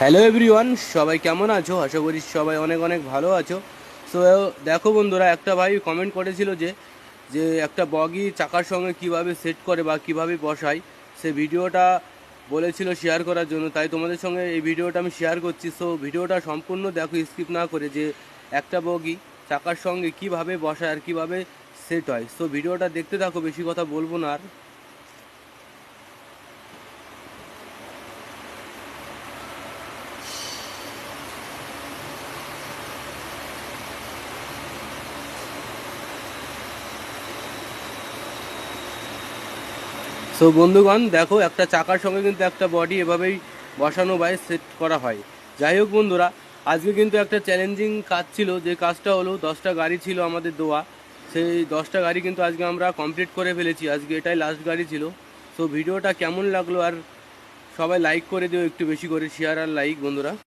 Hello everyone সবাই কেমন আছো? আশা করি সবাই অনেক অনেক ভালো আছো। সো দেখো বন্ধুরা, একটা ভাই কমেন্ট করেছিল যে যে একটা বগি চাকার সঙ্গে কীভাবে সেট করে বা কীভাবে বসায়, সে ভিডিওটা বলেছিল শেয়ার করার জন্য। তাই তোমাদের সঙ্গে এই ভিডিওটা আমি শেয়ার করছি। সো ভিডিওটা সম্পূর্ণ দেখো স্কিপ না করে যে একটা বগি চাকার সঙ্গে কীভাবে বসায় আর কীভাবে সেট হয়। সো ভিডিওটা দেখতে থাকো, বেশি কথা বলব না আর। সো বন্ধুগণ, দেখো, একটা চাকার সঙ্গে কিন্তু একটা বডি এভাবেই বসানো বা সেট করা হয়। যাই হোক বন্ধুরা, আজকে কিন্তু একটা চ্যালেঞ্জিং কাজ ছিল। যে কাজটা হলো, দশটা গাড়ি ছিল আমাদের দোয়া সেই দশটা গাড়ি কিন্তু আজকে আমরা কমপ্লিট করে ফেলেছি। আজকে এটাই লাস্ট গাড়ি ছিল। সো ভিডিওটা কেমন লাগল আর সবাই লাইক করে দিও, একটু বেশি করে শেয়ার আর লাইক বন্ধুরা।